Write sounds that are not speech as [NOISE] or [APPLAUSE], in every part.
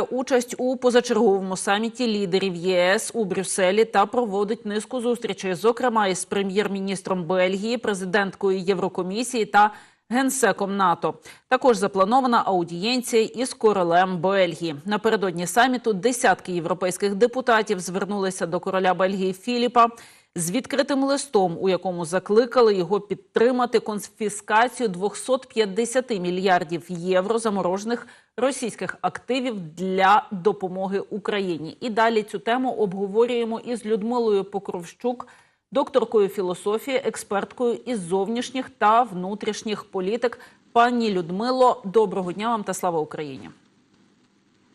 Участь у позачерговому саміті лідерів ЄС у Брюсселі та проводить низку зустрічей, зокрема із прем'єр-міністром Бельгії, президенткою Єврокомісії та генсеком НАТО. Також запланована аудієнція із королем Бельгії. Напередодні саміту десятки європейських депутатів звернулися до короля Бельгії Філіпа з відкритим листом, у якому закликали його підтримати конфіскацію 250 мільярдів євро заморожених російських активів для допомоги Україні. І далі цю тему обговорюємо із Людмилою Покровщук, докторкою філософії, експерткою із зовнішніх та внутрішніх політик. Пані Людмило, доброго дня вам та слава Україні.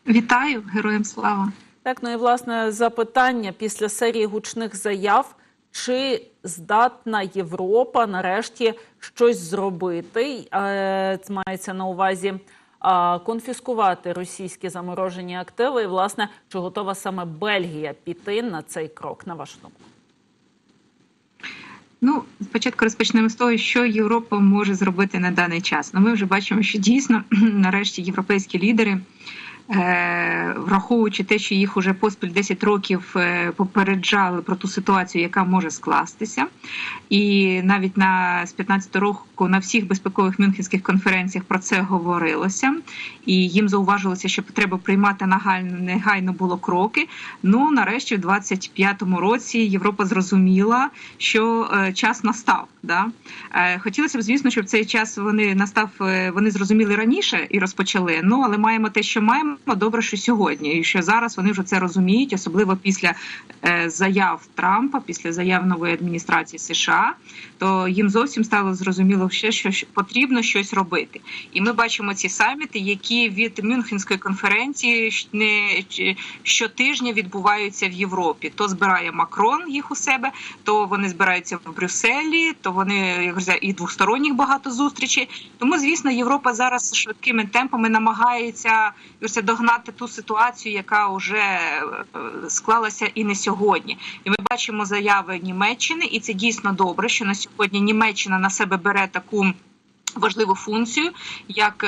Вітаю, героям слава. Так, ну і власне запитання після серії гучних заяв. Чи здатна Європа нарешті щось зробити? Це мається на увазі конфіскувати російські заморожені активи. І, власне, чи готова саме Бельгія піти на цей крок? На вашу думку? Ну, спочатку розпочнемо з того, що Європа може зробити на даний час. Ну, ми вже бачимо, що дійсно [CLEARS THROAT] нарешті європейські лідери. Враховуючи те, що їх уже поспіль 10 років попереджали про ту ситуацію, яка може скластися, і навіть на з 15 року на всіх безпекових мюнхенських конференціях про це говорилося, і їм зауважилося, що треба приймати нагально негайно було кроки. Ну нарешті, в 25-му році, Європа зрозуміла, що час настав. Да? Хотілося б, звісно, щоб цей час вони настав, вони зрозуміли раніше і розпочали. Ну але маємо те, що маємо. Добре, що сьогодні, і що зараз вони вже це розуміють, особливо після е, заяв Трампа, після заяв нової адміністрації США, то їм зовсім стало зрозуміло, ще що потрібно щось робити. І ми бачимо ці саміти, які від Мюнхенської конференції не щотижня відбуваються в Європі. То збирає Макрон їх у себе, то вони збираються в Брюсселі, то вони як говорю, і двосторонніх багато зустрічей. Тому, звісно, Європа зараз швидкими темпами намагається догнати ту ситуацію, яка вже склалася і не сьогодні. І ми бачимо заяви Німеччини, і це дійсно добре, що на сьогодні Німеччина на себе бере таку важливу функцію, як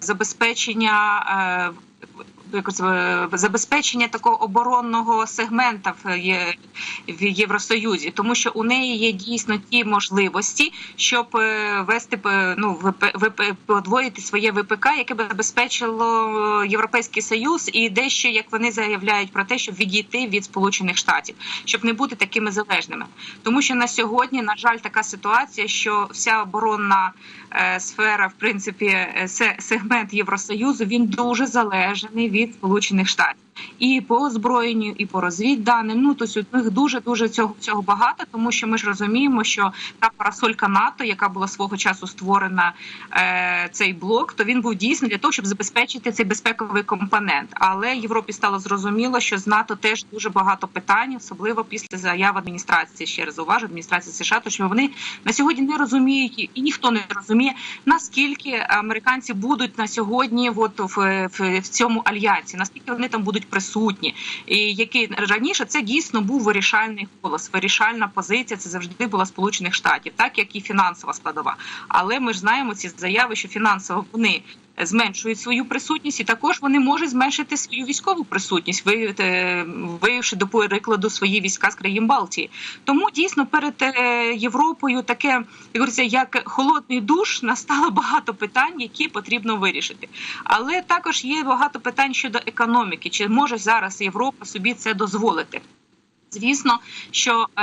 забезпечення. Забезпечення такого оборонного сегмента в Євросоюзі, тому що у неї є дійсно ті можливості, щоб вести ну подвоїти своє ВПК, яке би забезпечило Європейський Союз, і дещо як вони заявляють про те, щоб відійти від Сполучених Штатів, щоб не бути такими залежними, тому що на сьогодні, на жаль, така ситуація, що вся оборонна сфера, в принципі, сегмент Євросоюзу, він дуже залежний від від Сполучених Штатів і по озброєнню, і по розвідданим. Ну то у них дуже дуже цього цього багато, тому що ми ж розуміємо, що та парасолька НАТО, яка була свого часу створена е, цей блок, то він був дійсно для того, щоб забезпечити цей безпековий компонент. Але Європі стало зрозуміло, що з НАТО теж дуже багато питань, особливо після заяв адміністрації. Ще раз уважу, адміністрації США, то що вони на сьогодні не розуміють, і ніхто не розуміє, наскільки американці будуть на сьогодні, от в, в, в цьому альянсі, наскільки вони там будуть присутні, і який раніше це дійсно був вирішальний голос, вирішальна позиція. Це завжди була сполучених штатів, так як і фінансова складова. Але ми ж знаємо ці заяви, що фінансово вони. Зменшують свою присутність, і також вони можуть зменшити свою військову присутність, виявивши до перекладу свої війська з країн Балтії. Тому дійсно перед Європою таке як холодний душ настало багато питань, які потрібно вирішити. Але також є багато питань щодо економіки. Чи може зараз Європа собі це дозволити? Звісно, що е,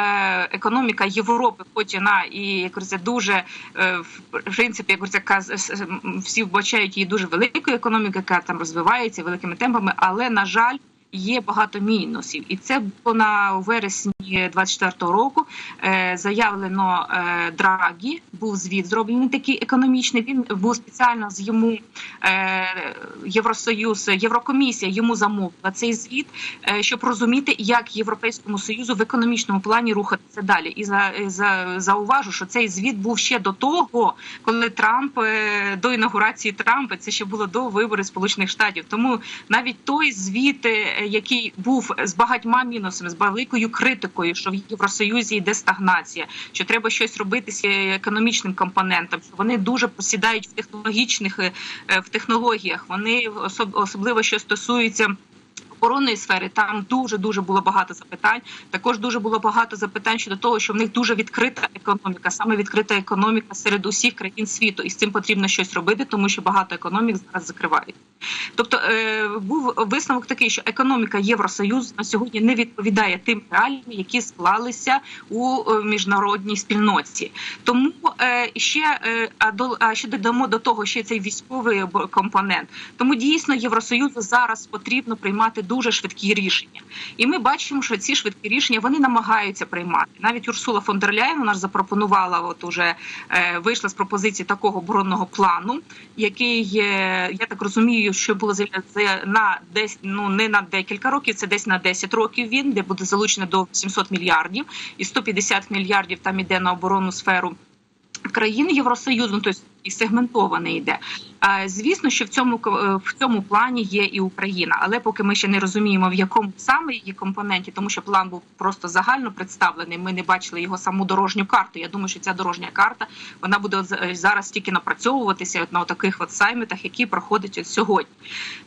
економіка Європи, хоч вона і як говориться, дуже е, в принципі, як говориться, всі вбачають її дуже великою економікою, яка там розвивається великими темпами, але на жаль. Є багато мінусів, і це було на вересні 24-го року. Е, заявлено е, Драгі. Був звіт зроблений такий економічний. Він був спеціально з йому е, Євросоюз, Єврокомісія йому замовила цей звіт, щоб розуміти, як європейському союзу в економічному плані рухатися далі. І за, за зауважу, що цей звіт був ще до того, коли Трамп до інаугурації Трампа це ще було до виборів Сполучених Штатів. Тому навіть той звіт, який був з багатьма мінусами, з великою критикою. Економікою, що в Євросоюзі йде стагнація, що треба щось робити з економічним компонентом. Що вони дуже посідають в технологічних е, в технологіях. Вони особ- особливо що стосується. Оборонної сфери там дуже дуже було багато запитань. Також дуже було багато запитань щодо того, що в них дуже відкрита економіка, саме відкрита економіка серед усіх країн світу, і з цим потрібно щось робити, тому що багато економік зараз закривають. Тобто е, був висновок такий, що економіка Євросоюзу на сьогодні не відповідає тим реаліям, які склалися у е, міжнародній спільноті. Тому е, ще е, а до а ще додамо до того, ще цей військовий компонент. Тому дійсно Євросоюзу зараз потрібно приймати дуже швидкі рішення, і ми бачимо, що ці швидкі рішення вони намагаються приймати. Навіть Урсула фон дер Ляєн вона ж запропонувала, от уже е, вийшла з пропозиції такого оборонного плану, який е, я так розумію, що було на десь ну не на декілька років, це десь на 10 років. Він де буде залучено до 700 мільярдів, і 150 мільярдів там іде на оборонну сферу країн Євросоюзу, ну, тобто і сегментоване йде. Звісно, що в цьому ко- в цьому плані є і Україна, але поки ми ще не розуміємо в якому саме її компоненті, тому що план був просто загально представлений. Ми не бачили його саму дорожню карту. Я думаю, що ця дорожня карта вона буде от зараз тільки напрацьовуватися от на таких от саймітах, які проходять от сьогодні.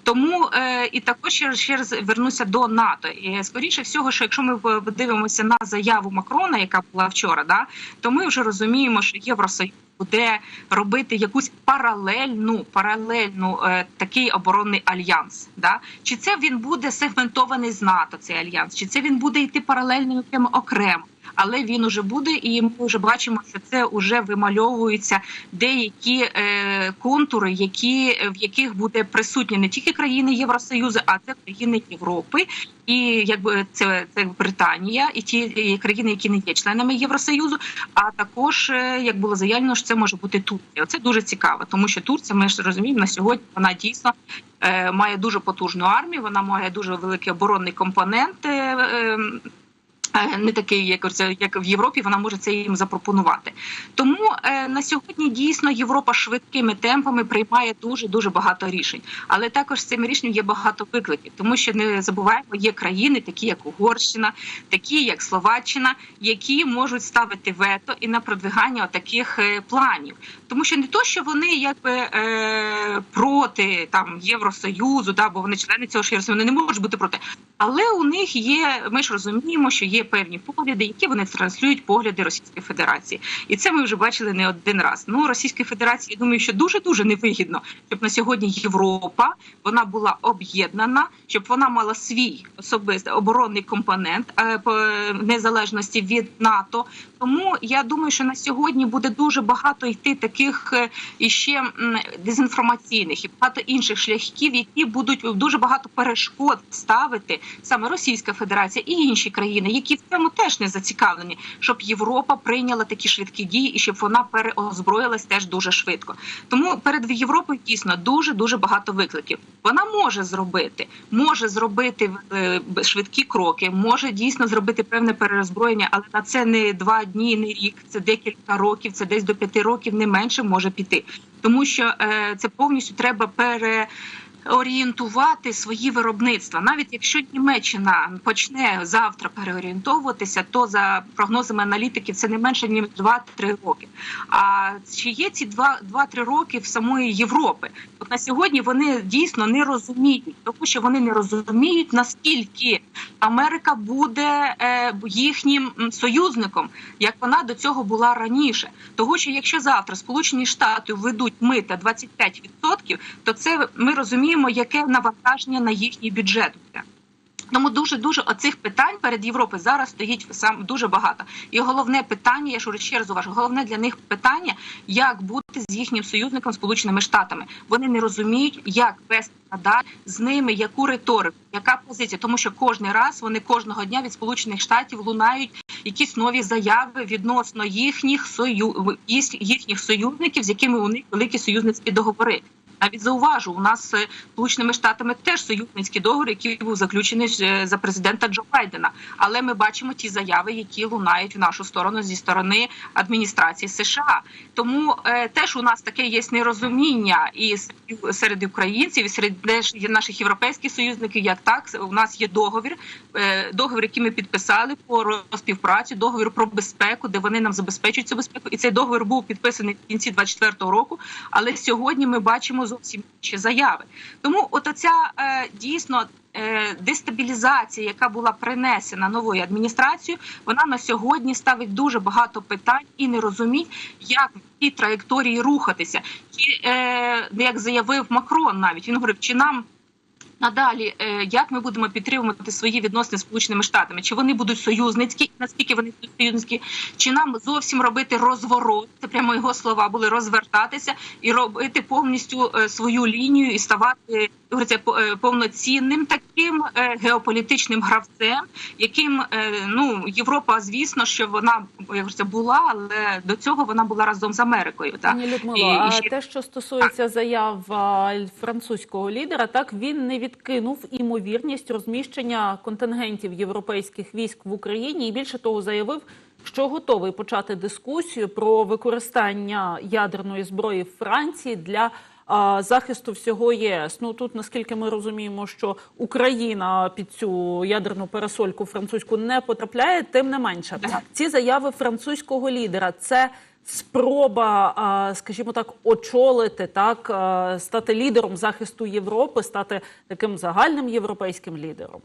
Тому е, і також ще, ще раз вернуся до НАТО. І скоріше всього, що якщо ми подивимося на заяву Макрона, яка була вчора, да то ми вже розуміємо, що Євросоюз буде робити якусь паралельну паралельну е, такий оборонний альянс. Да? Чи це він буде сегментований з НАТО, цей альянс, чи це він буде йти паралельно окремо? Але він уже буде, і ми вже бачимо, що це вже вимальовуються деякі е, контури, які в яких буде присутні не тільки країни Євросоюзу, а це країни Європи, і якби це, це Британія, і ті країни, які не є членами Євросоюзу. А також е, як було заявлено, що це може бути Турція. Це дуже цікаво, тому що Турція, ми ж розуміємо, на сьогодні вона дійсно е, має дуже потужну армію. Вона має дуже великий оборонний компонент. Е, е, е, не такий, як як в Європі, вона може це їм запропонувати. Тому е, на сьогодні дійсно Європа швидкими темпами приймає дуже дуже багато рішень. Але також з цими рішенням є багато викликів, тому що не забуваємо, є країни, такі як Угорщина, такі як Словаччина, які можуть ставити вето і на продвигання таких планів, тому що не то, що вони якби е, проти там Євросоюзу, да, бо вони члени цього ж Євросоюзу, вони не можуть бути проти. Але у них є, ми ж розуміємо, що є певні погляди, які вони транслюють погляди Російської Федерації, і це ми вже бачили не один раз. Ну Російській Федерації я думаю, що дуже дуже невигідно, щоб на сьогодні Європа вона була об'єднана, щоб вона мала свій особистий оборонний компонент е, по незалежності від НАТО. Тому я думаю, що на сьогодні буде дуже багато йти таких е, іще дезінформаційних і багато інших шляхів, які будуть дуже багато перешкод ставити саме Російська Федерація і інші країни, які в цьому теж не зацікавлені, щоб Європа прийняла такі швидкі дії і щоб вона переозброїлась теж дуже швидко. Тому перед Європою дійсно дуже дуже багато викликів. Вона може зробити, може зробити е, швидкі кроки, може дійсно зробити певне перерозброєння, але на це не два дні, не рік, це декілька років, це десь до п'яти років, не менше може піти, тому що е, це повністю треба пере. Орієнтувати свої виробництва, навіть якщо Німеччина почне завтра переорієнтовуватися, то за прогнозами аналітиків це не менше ніж 2-3 роки. А чи є ці 2-3 роки в самої Європи? От на сьогодні вони дійсно не розуміють, тому що вони не розуміють наскільки Америка буде е, їхнім союзником, як вона до цього була раніше. Того що якщо завтра Сполучені Штати введуть мита 25%, то це ми розуміємо, яке навантаження на їхній бюджет. Тому дуже дуже оцих питань перед Європою зараз стоїть сам дуже багато. І головне питання, я ж ще раз уважу, головне для них питання, як бути з їхнім союзником Сполученими Штатами. Вони не розуміють, як вести надалі з ними, яку риторику, яка позиція, тому що кожен раз вони кожного дня від Сполучених Штатів лунають якісь нові заяви відносно їхніх сою їхніх союзників, з якими у них великі союзницькі договори. Навіть зауважу, у нас з Сполученими Штатами теж союзницький договір, який був заключений за президента Джо Байдена. Але ми бачимо ті заяви, які лунають в нашу сторону зі сторони адміністрації США. Тому е, теж у нас таке є нерозуміння і серед українців і серед наших європейських союзників. Як так у нас є договір, е, договір, який ми підписали про співпрацю, договір про безпеку, де вони нам забезпечують цю безпеку. І цей договір був підписаний в кінці 24-го року. Але сьогодні ми бачимо зовсім інші заяви. Тому, от оця е, дійсно. Е, Дестабілізація, яка була принесена новою адміністрацією, вона на сьогодні ставить дуже багато питань і не розуміє, як цій траєкторії рухатися. Чи е, як заявив Макрон, навіть він говорив, чи нам надалі е, як ми будемо підтримувати свої відносини з сполученими штатами? Чи вони будуть союзницькі? Наскільки вони союзницькі? Чи нам зовсім робити розворот? Це прямо його слова були розвертатися і робити повністю е, свою лінію і ставати говориться, е, повноцінним таким геополітичним гравцем, яким ну Європа, звісно, що вона говориться, була, але до цього вона була разом з Америкою. Так Пані Людмило, І- і а ще- те, що стосується заяв французького лідера, так він не відкинув імовірність розміщення контингентів європейських військ в Україні, і більше того, заявив, що готовий почати дискусію про використання ядерної зброї в Франції для. Захисту всього ЄС. Ну тут, наскільки ми розуміємо, що Україна під цю ядерну парасольку французьку не потрапляє, тим не менше, ці заяви французького лідера це спроба, скажімо так, очолити так, стати лідером захисту Європи, стати таким загальним європейським лідером.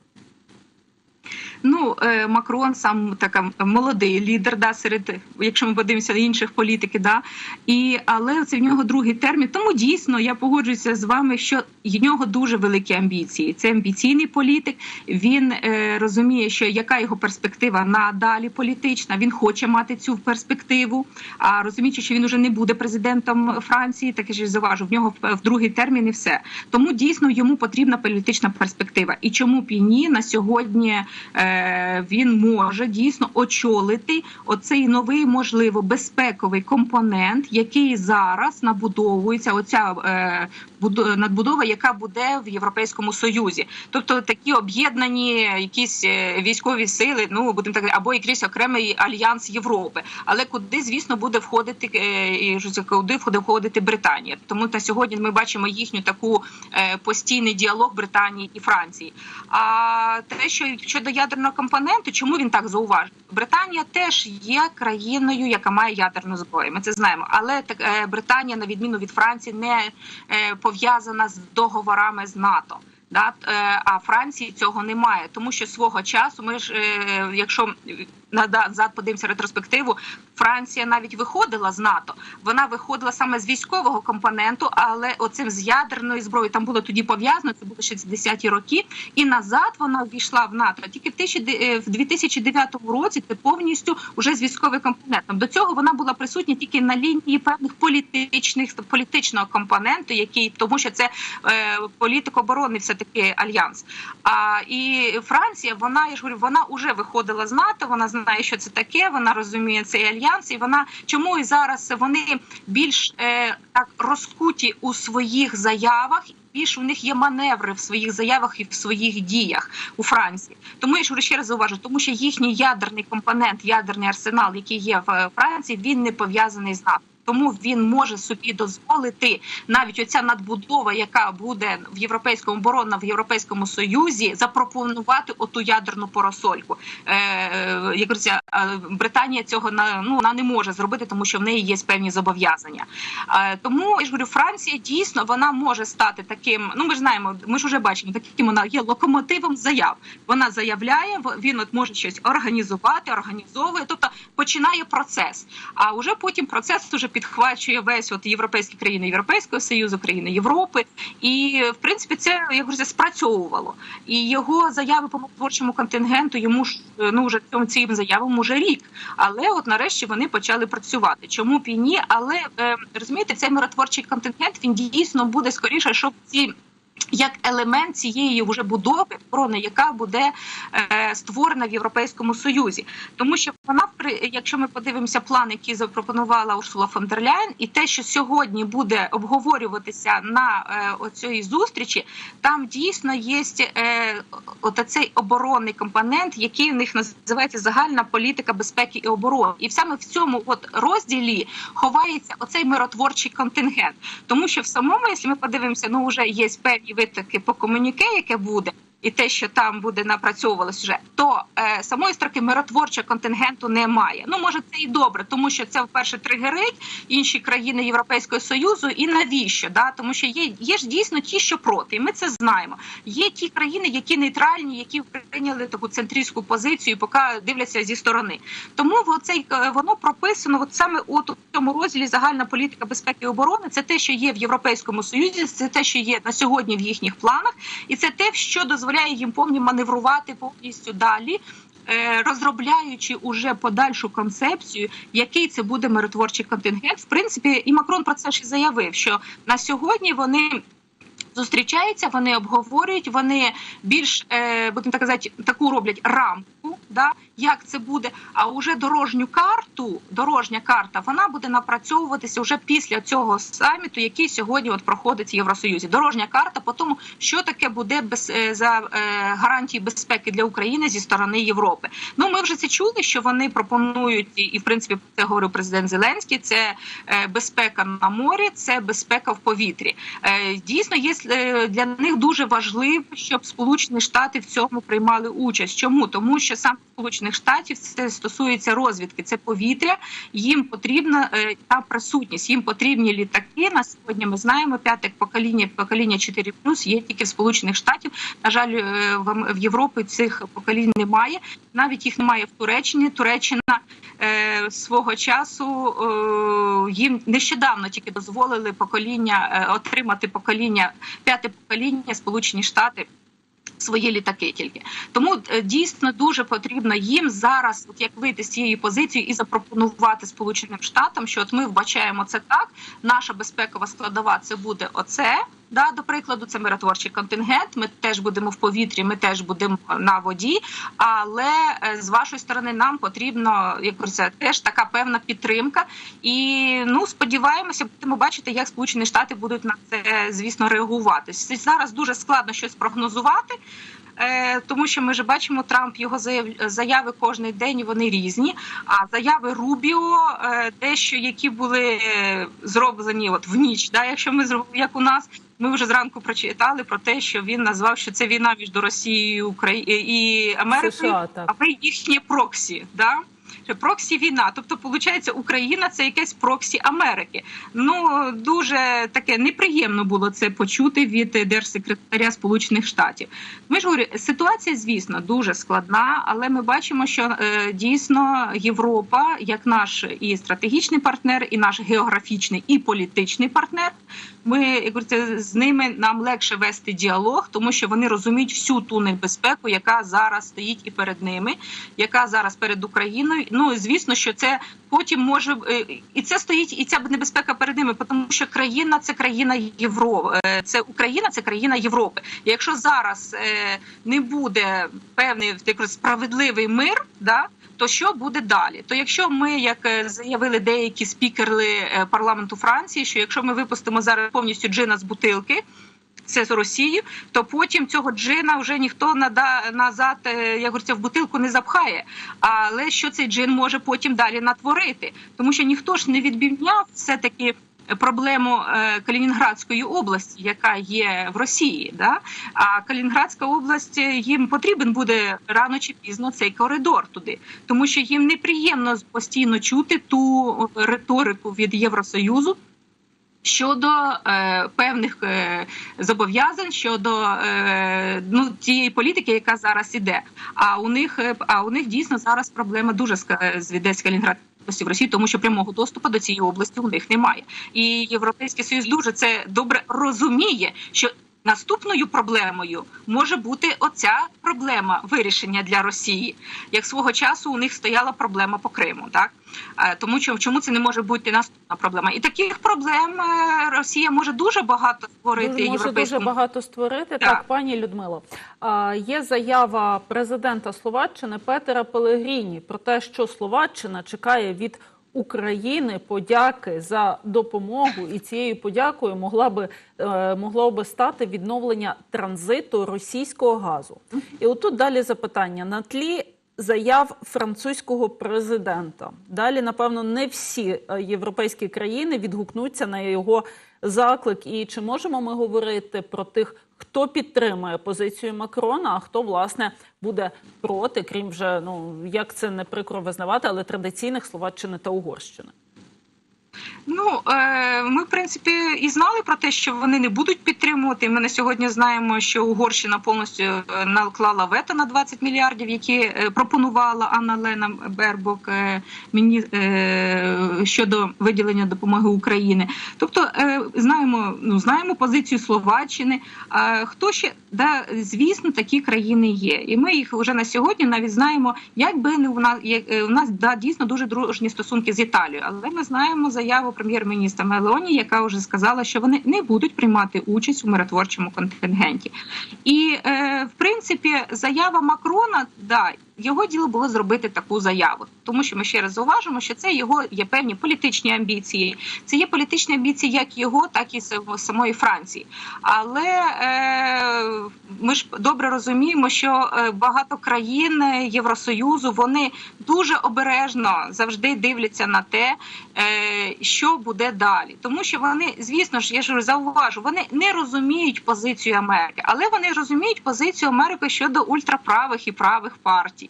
Ну, е, Макрон сам така молодий лідер, да, серед, якщо ми подивимося інших політиків, да. І, але це в нього другий термін. Тому дійсно я погоджуюся з вами, що в нього дуже великі амбіції. Це амбіційний політик. Він е, розуміє, що яка його перспектива надалі політична. Він хоче мати цю перспективу. А розуміючи, що він уже не буде президентом Франції, так я ж заважу, в нього в, другий термін і все. Тому дійсно йому потрібна політична перспектива. І чому б і ні на сьогодні е, він може дійсно очолити оцей новий, можливо, безпековий компонент, який зараз набудовується. Оця е, надбудова, яка буде в Європейському Союзі, тобто такі об'єднані якісь е, військові сили, ну будемо так або якийсь окремий альянс Європи, але куди, звісно, буде входити е, і куди буде входити Британія. Тому на сьогодні ми бачимо їхню таку е, постійний діалог Британії і Франції. А те, що щодо ядерного компоненту, чому він так зауважив? Британія теж є країною, яка має ядерну зброю. Ми це знаємо. Але так е, Британія, на відміну від Франції, не е, пов'язана з договорами з НАТО. Да, Е, а Франції цього немає, тому що свого часу ми ж, е, якщо назад подивимося ретроспективу, Франція навіть виходила з НАТО. Вона виходила саме з військового компоненту, але оцим з ядерною зброєю там було тоді пов'язано. Це було 60-ті роки, і назад вона ввійшла в НАТО. Тільки в тисячі- е, в 2009 році це повністю вже з військовим компонентом. До цього вона була присутня тільки на лінії певних політичних політичного компоненту, який тому, що це е, політико-оборонний все таки альянс. А і Франція, вона я ж говорю, вона вже виходила з НАТО. Вона знає, що це таке. Вона розуміє цей альянс, і вона чому і зараз вони більш е, так розкуті у своїх заявах. Більш у них є маневри в своїх заявах і в своїх діях у Франції. Тому я ж ще раз зауважу, тому що їхній ядерний компонент, ядерний арсенал, який є в Франції, він не пов'язаний з НАТО. Тому він може собі дозволити навіть оця надбудова, яка буде в європейському оборонна в європейському союзі, запропонувати оту ядерну поросольку. Е, як говориться, е, Британія цього на ну вона не може зробити, тому що в неї є певні зобов'язання. Е, тому я ж говорю, Франція дійсно вона може стати таким. Ну ми ж знаємо, ми ж вже бачимо, таким вона є локомотивом заяв. Вона заявляє, він от може щось організувати, організовує, тобто починає процес. А вже потім процес уже підхвачує весь от європейські країни Європейського союзу, країни Європи, і в принципі це як говориться, спрацьовувало. І його заяви по творчому контингенту йому ж ну вже цьому цим заявам уже рік. Але от нарешті вони почали працювати. Чому б і ні? Але е, розумієте, цей миротворчий контингент він дійсно буде скоріше, щоб ці. Як елемент цієї вже будови оборони, яка буде е, створена в Європейському Союзі, тому що вона якщо ми подивимося план, який запропонувала Урсула фон дер Ляйн, і те, що сьогодні буде обговорюватися на е, оцій зустрічі, там дійсно є е, от цей оборонний компонент, який в них називається загальна політика безпеки і оборони. І саме в цьому от розділі ховається оцей миротворчий контингент, тому що в самому, якщо ми подивимося, ну вже є певні витоки по комуніке, яке буде. І те, що там буде напрацьовувалось вже, то е, самої строки миротворчого контингенту немає. Ну може це і добре, тому що це вперше тригерить інші країни Європейського союзу. І навіщо? Да? Тому що є, є ж дійсно ті, що проти, і ми це знаємо. Є ті країни, які нейтральні, які прийняли таку центрійську позицію, поки дивляться зі сторони. Тому оцей, е, воно прописано от саме от у цьому розділі загальна політика безпеки і оборони. Це те, що є в Європейському Союзі, це те, що є на сьогодні в їхніх планах, і це те, що дозволяє їм повні маневрувати повністю далі. е, Розробляючи уже подальшу концепцію, який це буде миротворчий контингент, в принципі, і Макрон про це ж і заявив, що на сьогодні вони зустрічаються, вони обговорюють, вони більш е, будемо так казати, таку роблять рамку, да як це буде. А уже дорожню карту, дорожня карта, вона буде напрацьовуватися вже після цього саміту, який сьогодні от проходить в Євросоюзі. Дорожня карта по тому, що таке буде без е, за е, гарантії безпеки для України зі сторони Європи. Ну ми вже це чули, що вони пропонують, і в принципі це говорив президент Зеленський. Це е, безпека на морі, це безпека в повітрі. Е, дійсно, є е, для них дуже важливо, щоб Сполучені Штати в цьому приймали участь. Чому тому, що саме Сполучених Штатів це стосується розвідки, це повітря. Їм потрібна е, та присутність. Їм потрібні літаки. На сьогодні ми знаємо п'яте покоління, покоління 4+, є тільки в Сполучених Штатів. На жаль, е, в Європі цих поколінь немає. Навіть їх немає в Туреччині. Туреччина е, свого часу е, їм нещодавно тільки дозволили покоління е, отримати покоління п'яте покоління Сполучені Штати. Свої літаки тільки тому е, дійсно дуже потрібно їм зараз, от як вийти з цієї позиції і запропонувати Сполученим Штатам, що от ми вбачаємо це так. Наша безпекова складова це буде оце. Да, до прикладу, це миротворчий контингент. Ми теж будемо в повітрі, ми теж будемо на воді. Але е, з вашої сторони нам потрібно як це теж така певна підтримка. І ну сподіваємося, будемо бачити, як Сполучені Штати будуть на це звісно реагувати. Зараз дуже складно щось прогнозувати. Е, Тому що ми ж бачимо Трамп його заяв- заяви кожний день вони різні. А заяви Рубіо, е, дещо які були е, зроблені от в ніч, да, якщо ми зробили як у нас. Ми вже зранку прочитали про те, що він назвав, що це війна між Росією і Америкою, США, так. а ви їхні проксі. Да? Проксі війна, тобто, виходить, Україна це якесь проксі Америки. Ну дуже таке неприємно було це почути від держсекретаря Сполучених Штатів. Ми ж говорю, ситуація, звісно, дуже складна, але ми бачимо, що е, дійсно Європа, як наш і стратегічний партнер, і наш географічний і політичний партнер. Ми як говориться, з ними нам легше вести діалог, тому що вони розуміють всю ту небезпеку, яка зараз стоїть і перед ними, яка зараз перед Україною. Ну звісно, що це потім може е, і це стоїть, і ця небезпека перед ними, тому що країна це країна Європи. Це Україна, це країна Європи. І якщо зараз е, не буде певний справедливий мир, да. То що буде далі? То якщо ми, як е, заявили деякі спікери е, парламенту Франції, що якщо ми випустимо зараз повністю джина з бутилки, це з Росії, то потім цього джина вже ніхто нада назад, е, як говориться, в бутилку не запхає. Але що цей джин може потім далі натворити? Тому що ніхто ж не відбівняв все таки. Проблему е, Калінінградської області, яка є в Росії, да а Калінінградська область е, їм потрібен буде рано чи пізно цей коридор туди, тому що їм неприємно постійно чути ту риторику від Євросоюзу, щодо е, певних е, зобов'язань щодо е, ну тієї політики, яка зараз іде. А у них е, а у них дійсно зараз проблема дуже з Калінград. В Росії, тому що прямого доступу до цієї області у них немає, і європейський союз дуже це добре розуміє, що Наступною проблемою може бути оця проблема вирішення для Росії, як свого часу у них стояла проблема по Криму, так Е, тому що чому це не може бути наступна проблема? І таких проблем е, Росія може дуже багато створити Дуже, може дуже багато створити. Так. Так, пані Людмило. Є заява президента Словаччини Петера Пелегріні про те, що Словаччина чекає від України подяки за допомогу, і цією подякою могла би е, могло би стати відновлення транзиту російського газу. І отут далі запитання на тлі. Заяв французького президента далі, напевно, не всі е, європейські країни відгукнуться на його заклик. І чи можемо ми говорити про тих, хто підтримує позицію Макрона, а хто власне буде проти, крім вже ну як це не прикро визнавати, але традиційних Словаччини та Угорщини? Ну е, ми в принципі і знали про те, що вони не будуть підтримувати. Ми на сьогодні знаємо, що Угорщина повністю е, наклала вето на 20 мільярдів, які е, пропонувала Анна Лена Бербок мені е, щодо виділення допомоги України. Тобто знаємо, ну знаємо позицію Словаччини. А хто ще да, звісно, такі країни є, і ми їх вже на сьогодні навіть знаємо, як би не у нас як, у нас да дійсно дуже дружні стосунки з Італією, але ми знаємо заяву прем'єр-міністра Мелоні, яка вже сказала, що вони не будуть приймати участь у миротворчому контингенті. І е, в принципі, заява Макрона, да. Його діло було зробити таку заяву, тому що ми ще раз зауважимо, що це його є певні політичні амбіції. Це є політичні амбіції як його, так і самої Франції. Але е, ми ж добре розуміємо, що е, багато країн Євросоюзу вони дуже обережно завжди дивляться на те, е, що буде далі, тому що вони, звісно ж, я ж зауважу, вони не розуміють позицію Америки, але вони розуміють позицію Америки щодо ультраправих і правих партій.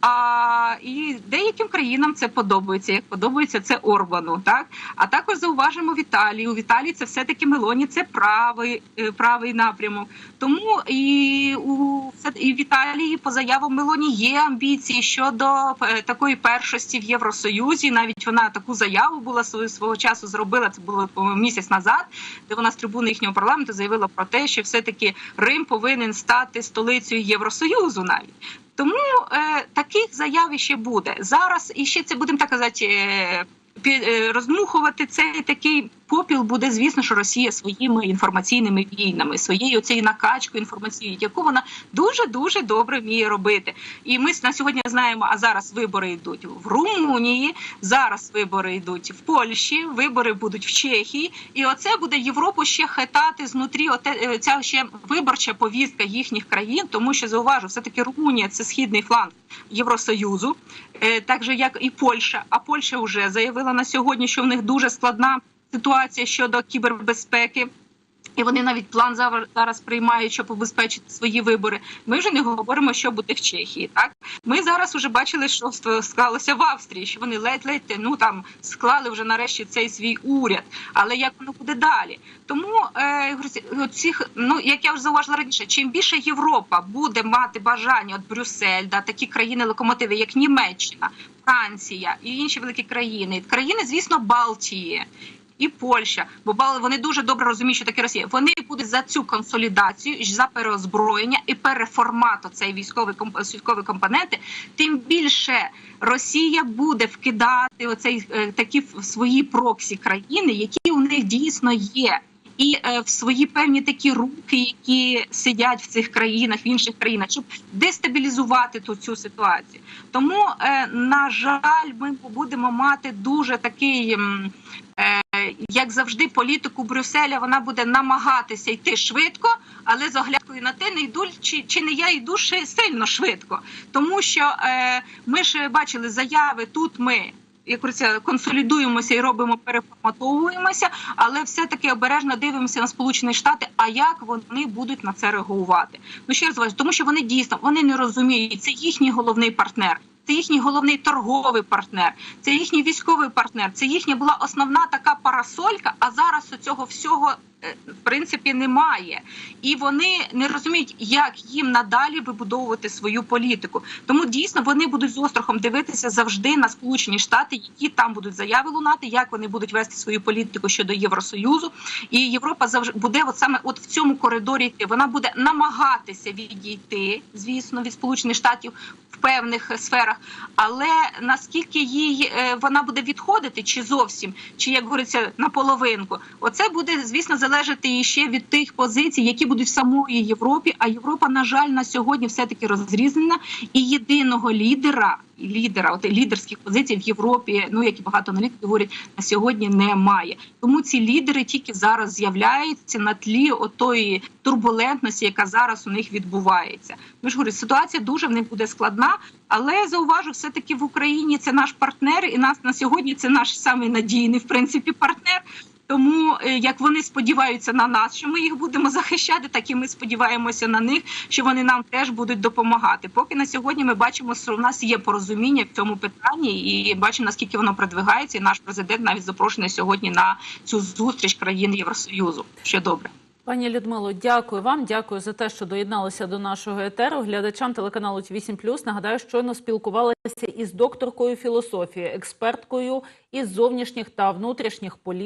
А і деяким країнам це подобається, як подобається це Орбану, так а також зауважимо в Італії. У Італії це все таки Мелоні, це правий е, правий напрямок. Тому і у і в Італії по заявам Мелоні є амбіції щодо е, такої першості в Євросоюзі. Навіть вона таку заяву була свого часу зробила. Це було місяць назад, де вона з трибуни їхнього парламенту заявила про те, що все таки Рим повинен стати столицею Євросоюзу навіть. Тому е, таких заяв ще буде зараз. І ще це будемо так казати. Е, е, роздмухувати цей такий попіл буде, звісно, що Росія своїми інформаційними війнами, своєю цією накачкою інформаційною, яку вона дуже дуже добре вміє робити. І ми на сьогодні знаємо, а зараз вибори йдуть в Румунії, зараз вибори йдуть в Польщі, вибори будуть в Чехії, і оце буде Європу ще хитати знутрі. Оте е, ця ще виборча повістка їхніх країн, тому що зауважу, все таки Румунія це східний фланг Євросоюзу, е, так же як і Польща. А Польща вже заявила на сьогодні, що в них дуже складна ситуація щодо кібербезпеки. І вони навіть план зараз приймають, щоб обезпечити свої вибори. Ми вже не говоримо, що буде в Чехії. Так ми зараз вже бачили, що склалося в Австрії, що вони ледь-ледь ну там склали вже нарешті цей свій уряд. Але як воно буде далі? Тому е, цих, ну як я вже зауважила раніше, чим більше Європа буде мати бажання, от Брюссель, да такі країни локомотиви, як Німеччина, Франція і інші великі країни, країни, звісно, Балтії і Польща, бо вони дуже добре розуміють, що таке Росія. Вони будуть за цю консолідацію, за переозброєння і переформату цей військовий комп- військові компоненти. Тим більше Росія буде вкидати оцей е, такі свої проксі країни, які у них дійсно є. І е, в свої певні такі руки, які сидять в цих країнах, в інших країнах, щоб дестабілізувати ту цю ситуацію. Тому, е, на жаль, ми будемо мати дуже такий. Е, як завжди, політику Брюсселя вона буде намагатися йти швидко, але з оглядкою на те, не йду чи, чи не я йду ще сильно швидко, тому що е, ми ж бачили заяви тут. Ми як говориться, консолідуємося і робимо, переформатовуємося, але все таки обережно дивимося на Сполучені Штати. А як вони будуть на це реагувати? Ну ще раз тому що вони дійсно вони не розуміють. Це їхній головний партнер. Це їхній головний торговий партнер, це їхній військовий партнер. Це їхня була основна така парасолька. А зараз у цього всього в принципі немає, і вони не розуміють, як їм надалі вибудовувати свою політику. Тому дійсно вони будуть з острахом дивитися завжди на Сполучені Штати, які там будуть заяви лунати, як вони будуть вести свою політику щодо Євросоюзу. І Європа завжди буде от саме от в цьому коридорі йти. Вона буде намагатися відійти, звісно, від Сполучених Штатів в певних е, сферах. Але наскільки їй е, вона буде відходити, чи зовсім, чи як говориться, наполовинку, оце буде звісно залежати ще від тих позицій, які будуть в самої Європі. А Європа, на жаль, на сьогодні все таки розрізнена і єдиного лідера. Лідера, от лідерських позицій в Європі, ну як і багато аналітиків говорять, на сьогодні немає. Тому ці лідери тільки зараз з'являються на тлі отої турбулентності, яка зараз у них відбувається. Ну ж говорю, ситуація дуже в них буде складна, але зауважу, все таки в Україні це наш партнер, і нас на сьогодні це наш самий надійний в принципі партнер. Тому е, як вони сподіваються на нас, що ми їх будемо захищати, так і ми сподіваємося на них, що вони нам теж будуть допомагати. Поки на сьогодні ми бачимо, що у нас є порозуміння в цьому питанні, і бачимо наскільки воно продвигається. І наш президент навіть запрошений сьогодні на цю зустріч країн Євросоюзу. Що добре. Пані Людмило, дякую вам. Дякую за те, що доєдналися до нашого етеру. Глядачам телеканалу 8+. Нагадаю, щойно спілкувалися із докторкою філософії, експерткою із зовнішніх та внутрішніх політик.